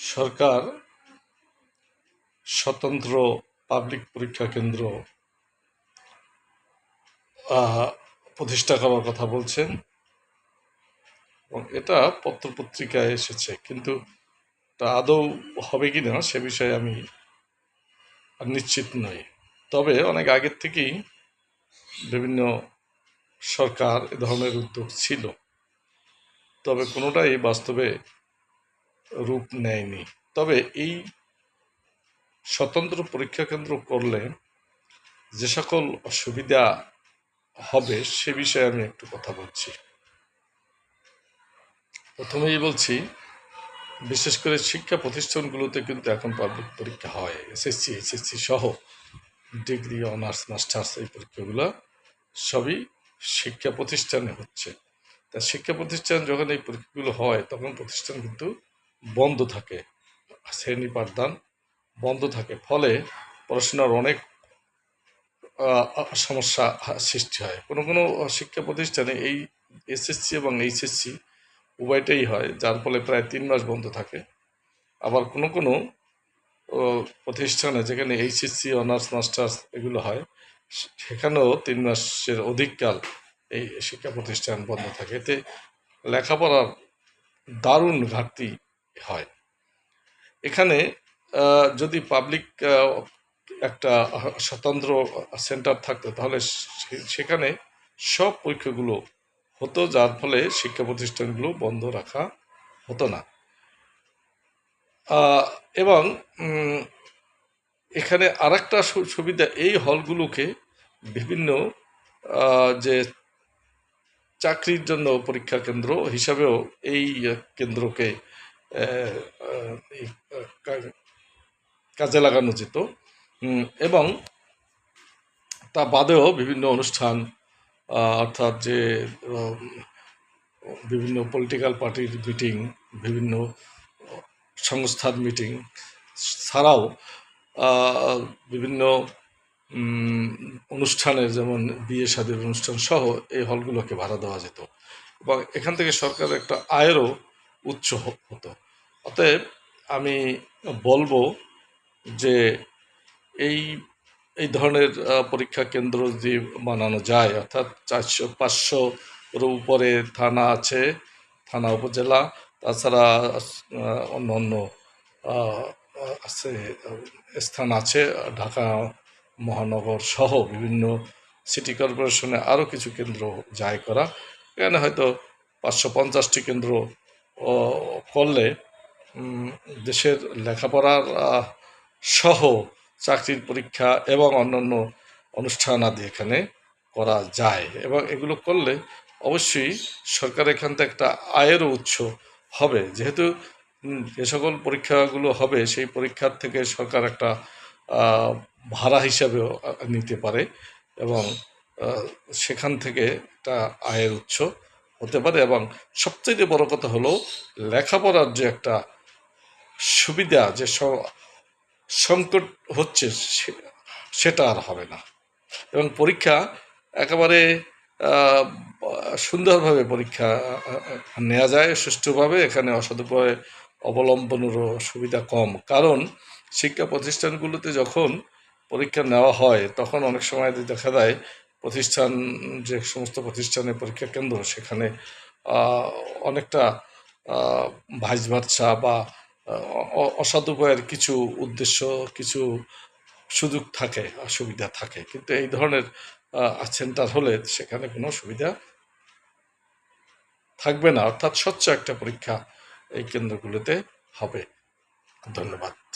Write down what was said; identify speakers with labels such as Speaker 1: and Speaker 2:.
Speaker 1: সরকার স্বতন্ত্র পাবলিক পরীক্ষা কেন্দ্র প্রতিষ্ঠা করার কথা বলছেন। এবং এটা পত্রপত্রিকায় এসেছে। কিন্তু তা আদৌ হবে কি না সে বিষয়ে আমি নিশ্চিত নই। তবে অনেক আগের থেকেই বিভিন্ন সরকার এ ধরনের উদ্যোগ ছিল। তবে কোনোটাই বাস্তবে রূপ নেয়নি। তবে এই স্বতন্ত্র পরীক্ষা কেন্দ্র করলে যে সকল অসুবিধা হবে সে বিষয়ে আমি একটু কথা বলছি। প্রথমেই বলছি, বিশেষ করে শিক্ষা প্রতিষ্ঠানগুলোতে কিন্তু এখন পাবলিক পরীক্ষা হয় এসএসসি এসএসসি সহ ডিগ্রি অনার্স মাস্টার্স এই পরীক্ষাগুলো সবই শিক্ষা প্রতিষ্ঠানে হচ্ছে। তা শিক্ষা প্রতিষ্ঠান যখন এই পরীক্ষাগুলো হয়, তখন প্রতিষ্ঠান কিন্তু বন্ধ থাকে শ্রেণি পাঠদান বন্ধ থাকে। ফলে পড়াশোনার অনেক সমস্যা সৃষ্টি হয়। কোনো কোনো শিক্ষা প্রতিষ্ঠানে এই এসএসসি এবং এইচএসসি উভয়টাই হয়, যার ফলে প্রায় তিন মাস বন্ধ থাকে। আবার কোনো কোনো প্রতিষ্ঠানে যেখানে এইচএসসি, অনার্স, মাস্টার্স এগুলো হয়, সেখানেও তিন মাসের অধিককাল এই শিক্ষা প্রতিষ্ঠান বন্ধ থাকে। এতে লেখাপড়ার দারুণ ঘাটতি হয়। এখানে যদি পাবলিক একটা স্বতন্ত্র সেন্টার থাকতো, তাহলে সেখানে সব পরীক্ষাগুলো হতো, যার ফলে শিক্ষা প্রতিষ্ঠানগুলো বন্ধ রাখা হতো না। এবং এখানে আর একটা সুবিধা, এই হলগুলোকে বিভিন্ন যে চাকরির জন্য পরীক্ষা কেন্দ্র হিসাবেও এই কেন্দ্রকে কাজে লাগানো যেত। এবং তা বাদেও বিভিন্ন অনুষ্ঠান অর্থাৎ যে বিভিন্ন পলিটিক্যাল পার্টির মিটিং বিভিন্ন সংস্থার মিটিং ছাড়াও বিভিন্ন অনুষ্ঠানের যেমন বিয়ে শাদীর অনুষ্ঠান সহ এই হলগুলোকে ভাড়া দেওয়া যেত। এবং এখান থেকে সরকারের একটা আয়েরও হ- হতো। অতএব আমি বলব যে এই এই ধরনের পরীক্ষা কেন্দ্র যদি বানানো যায়, অর্থাৎ চারশো, পাঁচশো এর উপরে থানা আছে, থানা উপজেলা, তাছাড়া অন্য অন্য আছে, স্থান আছে, ঢাকা মহানগর সহ বিভিন্ন সিটি কর্পোরেশনে আরও কিছু কেন্দ্র জায় করা। এখানে হয়তো পাঁচশো পঞ্চাশটি কেন্দ্র করলে দেশের লেখাপড়ার সহ চাকরির পরীক্ষা এবং অন্যান্য অনুষ্ঠান আদি এখানে করা যায়। এবং এগুলো করলে অবশ্যই সরকার এখান থেকে একটা আয়েরও উৎস হবে। যেহেতু যে সকল পরীক্ষাগুলো হবে, সেই পরীক্ষার থেকে সরকার একটা ভাড়া হিসাবেও নিতে পারে এবং সেখান থেকে একটা আয়ের উৎস হতে পারে এবং সবচেয়ে বড় কথা হলো লেখাপড়ার যে একটা সুবিধা, যে সংকট হচ্ছে সেটা আর হবে না। এবং পরীক্ষা একেবারে সুন্দরভাবে পরীক্ষা নেওয়া যায়, সুষ্ঠুভাবে, এখানে অসদুপায় অবলম্বনেরও সুবিধা কম। কারণ শিক্ষা প্রতিষ্ঠানগুলোতে যখন পরীক্ষা নেওয়া হয়, তখন অনেক সময় দেখা যায় প্রতিষ্ঠান যে সমস্ত প্রতিষ্ঠানে পরীক্ষা কেন্দ্র সেখানে অনেকটা ভাইস ভার্সা বা আহ, অ- অসদুপায়ের কিছু উদ্দেশ্য কিছু সুযোগ থাকে সুবিধা থাকে। কিন্তু এই ধরনের সেন্টার হলে সেখানে কোনো সুবিধা থাকবে না। অর্থাৎ স্বচ্ছ একটা পরীক্ষা এই কেন্দ্রগুলোতে হবে। ধন্যবাদ।